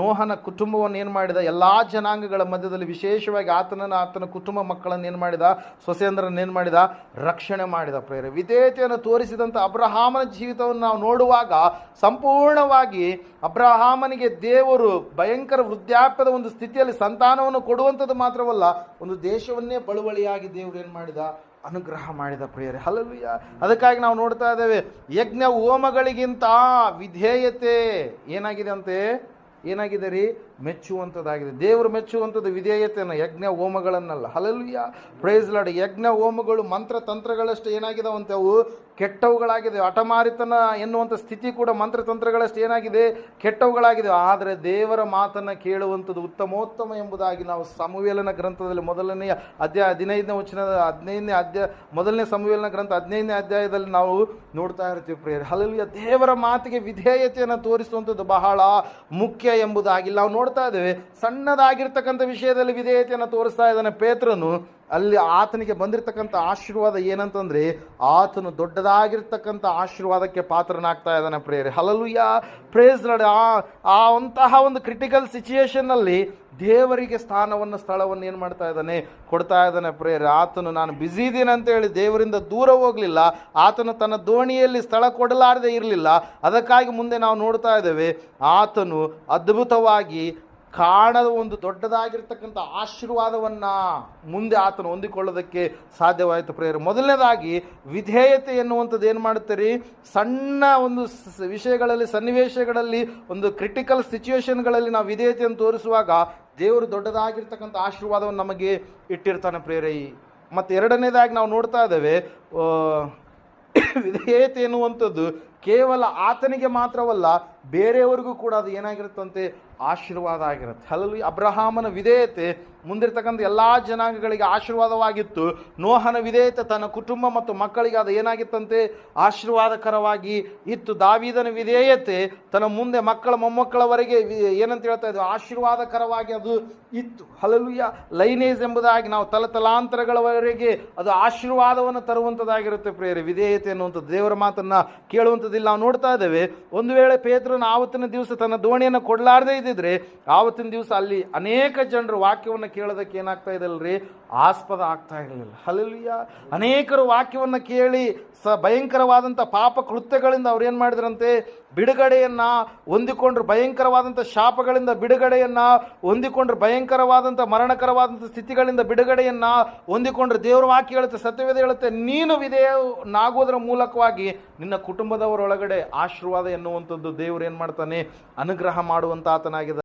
ನೋಹನ ಕುಟುಂಬವನ್ನು ಏನು ಮಾಡಿದ? ಎಲ್ಲ ಜನಾಂಗಗಳ ಮಧ್ಯದಲ್ಲಿ ವಿಶೇಷವಾಗಿ ಆತನನ್ನು ಆತನ ಕುಟುಂಬ ಮಕ್ಕಳನ್ನು ಏನು ಮಾಡಿದ? ಸೊಸೆಯಂದ್ರನ್ನು ಏನು ಮಾಡಿದ? ರಕ್ಷಣೆ ಮಾಡಿದ ಪ್ರೇರೆ ವಿಧೇಯತೆಯನ್ನು ತೋರಿಸಿದಂಥ ಅಬ್ರಹಾಮನ ಜೀವಿತವನ್ನು ನಾವು ನೋಡುವಾಗ ಸಂಪೂರ್ಣವಾಗಿ ಅಬ್ರಹಾಮನಿಗೆ ದೇವರು ಭಯಂಕರ ವೃದ್ಧಾಪ್ಯದ ಒಂದು ಸ್ಥಿತಿಯಲ್ಲಿ ಸಂತಾನವನ್ನು ಕೊಡುವಂಥದ್ದು ಮಾತ್ರವಲ್ಲ, ಒಂದು ದೇಶವನ್ನೇ ಬಳುವಳಿಯಾಗಿ ದೇವರು ಏನು ಮಾಡಿದ? ಅನುಗ್ರಹ ಮಾಡಿದ ಪ್ರಿಯರೇ. ಹಲಲುಯ್ಯ ಅದಕ್ಕಾಗಿ ನಾವು ನೋಡ್ತಾ ಇದ್ದೇವೆ, ಯಜ್ಞ ಹೋಮಗಳಿಗಿಂತ ವಿಧೇಯತೆ ಏನಾಗಿದೆ ಅಂತೆ? ಏನಾಗಿದೆ ರೀ? ಮೆಚ್ಚುವಂಥದ್ದಾಗಿದೆ ದೇವರು ಮೆಚ್ಚುವಂಥದ್ದು ವಿಧೇಯತೆಯನ್ನು ಯಜ್ಞ ಹೋಮಗಳನ್ನಲ್ಲ. ಹಲಲುಯ್ಯ ಪ್ರೈಸ್ ಲಾಡ್ ಯಜ್ಞ ಹೋಮಗಳು, ಮಂತ್ರ ತಂತ್ರಗಳಷ್ಟು ಏನಾಗಿದಾವಂತೆ ಅವು? ಕೆಟ್ಟವುಗಳಾಗಿದೆ. ಹಠಮಾರಿತನ ಎನ್ನುವಂಥ ಸ್ಥಿತಿ ಕೂಡ ಮಂತ್ರ ತಂತ್ರಗಳಷ್ಟು ಏನಾಗಿದೆ? ಕೆಟ್ಟವುಗಳಾಗಿದೆ. ಆದರೆ ದೇವರ ಮಾತನ್ನು ಕೇಳುವಂಥದ್ದು ಉತ್ತಮೋತ್ತಮ ಎಂಬುದಾಗಿ ನಾವು ಸಮುವೇಲನ ಗ್ರಂಥದಲ್ಲಿ ಮೊದಲನೆಯ ಅಧ್ಯಾಯ ಹದಿನೈದನೇ ವಚನ ಹದಿನೈದನೇ ಅಧ್ಯಾಯ, ಮೊದಲನೇ ಸಮುವೇಲನ ಗ್ರಂಥ ಹದಿನೈದನೇ ಅಧ್ಯಾಯದಲ್ಲಿ ನಾವು ನೋಡ್ತಾ ಇರ್ತೀವಿ ಪ್ರಿಯರ್. ಹಲಲ್ಯ ದೇವರ ಮಾತಿಗೆ ವಿಧೇಯತೆಯನ್ನು ತೋರಿಸುವಂಥದ್ದು ಬಹಳ ಮುಖ್ಯ ಎಂಬುದಾಗಿ ನಾವು ನೋಡ್ತಾ ಇದ್ದೇವೆ. ಸಣ್ಣದಾಗಿರ್ತಕ್ಕಂಥ ವಿಷಯದಲ್ಲಿ ವಿಧೇಯತೆಯನ್ನು ತೋರಿಸ್ತಾ ಇದ್ದಾನೆ ಪೇತ್ರನು. ಅಲ್ಲಿ ಆತನಿಗೆ ಬಂದಿರತಕ್ಕಂಥ ಆಶೀರ್ವಾದ ಏನಂತಂದರೆ, ಆತನು ದೊಡ್ಡದಾಗಿರ್ತಕ್ಕಂಥ ಆಶೀರ್ವಾದಕ್ಕೆ ಪಾತ್ರನಾಗ್ತಾ ಇದ್ದಾನೆ ಪ್ರೇರೆ ಹಲಲುಯ್ಯ ಪ್ರೇಸ್ ನಡೆ ಆ ಆ ಅಂತಹ ಒಂದು ಕ್ರಿಟಿಕಲ್ ಸಿಚುಯೇಷನ್ನಲ್ಲಿ ದೇವರಿಗೆ ಸ್ಥಾನವನ್ನು, ಸ್ಥಳವನ್ನು ಏನು ಮಾಡ್ತಾ ಇದ್ದಾನೆ? ಕೊಡ್ತಾ ಇದ್ದಾನೆ. ಪ್ರೇರೆ ಆತನು ನಾನು ಬ್ಯುಸಿ ಇದ್ದೀನಿ ಅಂತ ಹೇಳಿ ದೇವರಿಂದ ದೂರ ಹೋಗಲಿಲ್ಲ. ಆತನು ತನ್ನ ದೋಣಿಯಲ್ಲಿ ಸ್ಥಳ ಕೊಡಲಾರದೆ ಇರಲಿಲ್ಲ. ಅದಕ್ಕಾಗಿ ಮುಂದೆ ನಾವು ನೋಡ್ತಾ ಇದ್ದೇವೆ, ಆತನು ಅದ್ಭುತವಾಗಿ ಕಾಣದ ಒಂದು ದೊಡ್ಡದಾಗಿರ್ತಕ್ಕಂಥ ಆಶೀರ್ವಾದವನ್ನು ಮುಂದೆ ಆತನು ಹೊಂದಿಕೊಳ್ಳೋದಕ್ಕೆ ಸಾಧ್ಯವಾಯಿತು ಪ್ರೇಯರ್. ಮೊದಲನೇದಾಗಿ, ವಿಧೇಯತೆ ಎನ್ನುವಂಥದ್ದು ಏನು ಮಾಡುತ್ತೀರಿ ಸಣ್ಣ ಒಂದು ವಿಷಯಗಳಲ್ಲಿ, ಸನ್ನಿವೇಶಗಳಲ್ಲಿ, ಒಂದು ಕ್ರಿಟಿಕಲ್ ಸಿಚುವೇಶನ್ಗಳಲ್ಲಿ ನಾವು ವಿಧೇಯತೆಯನ್ನು ತೋರಿಸುವಾಗ ದೇವರು ದೊಡ್ಡದಾಗಿರ್ತಕ್ಕಂಥ ಆಶೀರ್ವಾದವನ್ನು ನಮಗೆ ಇಟ್ಟಿರ್ತಾನೆ ಪ್ರೇರೈ. ಮತ್ತು ಎರಡನೇದಾಗಿ ನಾವು ನೋಡ್ತಾ ಇದ್ದೇವೆ ವಿಧೇಯತೆ ಎನ್ನುವಂಥದ್ದು ಕೇವಲ ಆತನಿಗೆ ಮಾತ್ರವಲ್ಲ, ಬೇರೆಯವರಿಗೂ ಕೂಡ ಅದು ಏನಾಗಿರುತ್ತಂತೆ? ಆಶೀರ್ವಾದ ಆಗಿರುತ್ತೆ. ಹಲಲು ಅಬ್ರಹಾಮನ ವಿಧೇಯತೆ ಮುಂದಿರ್ತಕ್ಕಂಥ ಎಲ್ಲ ಜನಾಂಗಗಳಿಗೆ ಆಶೀರ್ವಾದವಾಗಿತ್ತು. ನೋಹನ ವಿಧೇಯತೆ ತನ್ನ ಕುಟುಂಬ ಮತ್ತು ಮಕ್ಕಳಿಗೆ ಅದು ಏನಾಗಿತ್ತಂತೆ? ಆಶೀರ್ವಾದಕರವಾಗಿ ಇತ್ತು. ದಾವಿದನ ವಿಧೇಯತೆ ತನ್ನ ಮುಂದೆ ಮಕ್ಕಳ ಮೊಮ್ಮಕ್ಕಳವರೆಗೆ ಏನಂತ ಹೇಳ್ತಾ ಇದ್ವಿ ಆಶೀರ್ವಾದಕರವಾಗಿ ಅದು ಇತ್ತು. ಹಲಲುಯ ಲೈನೇಜ್ ಎಂಬುದಾಗಿ ನಾವು ತಲತಲಾಂತರಗಳವರೆಗೆ ಅದು ಆಶೀರ್ವಾದವನ್ನು ತರುವಂಥದ್ದಾಗಿರುತ್ತೆ ಪ್ರೇರೆ ವಿಧೇಯತೆ ಅನ್ನುವಂಥದ್ದು ದೇವರ ಮಾತನ್ನು ಕೇಳುವಂಥದ್ದಿಲ್ಲ ನಾವು ನೋಡ್ತಾ ಇದ್ದೇವೆ, ಒಂದು ವೇಳೆ ಪೇತ್ರನ ಆವತ್ತಿನ ದಿವಸ ತನ್ನ ದೋಣಿಯನ್ನು ಕೊಡಲಾರದೇ ಇದ್ದಿದ್ರೆ, ಆವತ್ತಿನ ದಿವಸ ಅಲ್ಲಿ ಅನೇಕ ಜನರು ವಾಕ್ಯವನ್ನು ಕೇಳೋದಕ್ಕೆ ಏನಾಗ್ತಾ ಇದಲ್ರಿ ಆಸ್ಪದ ಆಗ್ತಾ ಇರಲಿಲ್ಲ. ಹಲಲಿಯ ಅನೇಕರು ವಾಕ್ಯವನ್ನು ಕೇಳಿ ಸ ಭಯಂಕರವಾದಂಥ ಪಾಪ ಕೃತ್ಯಗಳಿಂದ ಅವ್ರೇನು ಮಾಡಿದ್ರಂತೆ? ಬಿಡುಗಡೆಯನ್ನು ಹೊಂದಿಕೊಂಡ್ರು, ಭಯಂಕರವಾದಂಥ ಶಾಪಗಳಿಂದ ಬಿಡುಗಡೆಯನ್ನು ಹೊಂದಿಕೊಂಡ್ರು, ಭಯಂಕರವಾದಂಥ ಮರಣಕರವಾದಂಥ ಸ್ಥಿತಿಗಳಿಂದ ಬಿಡುಗಡೆಯನ್ನು ಹೊಂದಿಕೊಂಡ್ರು. ದೇವರ ವಾಕ್ಯ ಹೇಳುತ್ತೆ, ಸತ್ಯವೇದ ಹೇಳುತ್ತೆ, ನೀನು ವಿಧೇಯನಾಗುವುದರ ಮೂಲಕವಾಗಿ ನಿನ್ನ ಕುಟುಂಬದವರೊಳಗಡೆ ಆಶೀರ್ವಾದ ಎನ್ನುವಂಥದ್ದು ದೇವರು ಏನು ಮಾಡ್ತಾನೆ? ಅನುಗ್ರಹ ಮಾಡುವಂಥ ಆತನಾಗಿದೆ